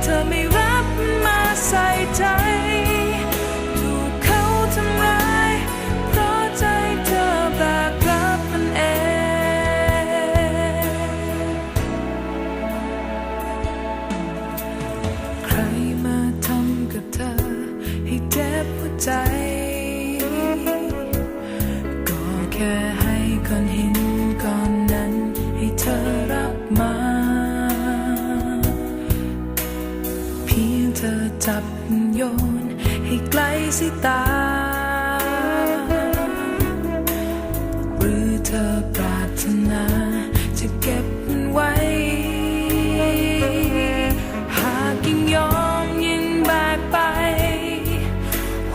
เธอไม่รับมาใส่ใจถูกเขาทำร้ายเพราะใจเธอแบกรับมันเอง ใครมาทำกับเธอให้เจ็บหัวใจ ก็แค่ให้คนเห็น ธอจับโยน ให้ไกลสายตา หรือเธอปรารถนา จะเก็บมันไว้ หากยังยอมยินแบกไป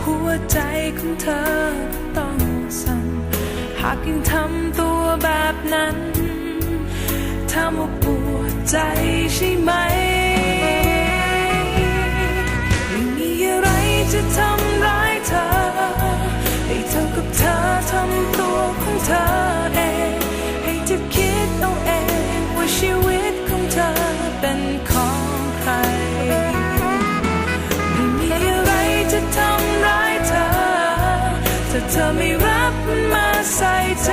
หัวใจของเธอต้องสั่นหากยังทำตัวแบบนั้นทำว่าปวดใจใช่ไหม ทำตัวของเธอเอง ให้เธอคิดเอาเองว่าชีวิตของเธอเป็นของใคร ไม่มีอะไรจะทำร้ายเธอ ถ้าเธอไม่รับมันมาใส่ใจ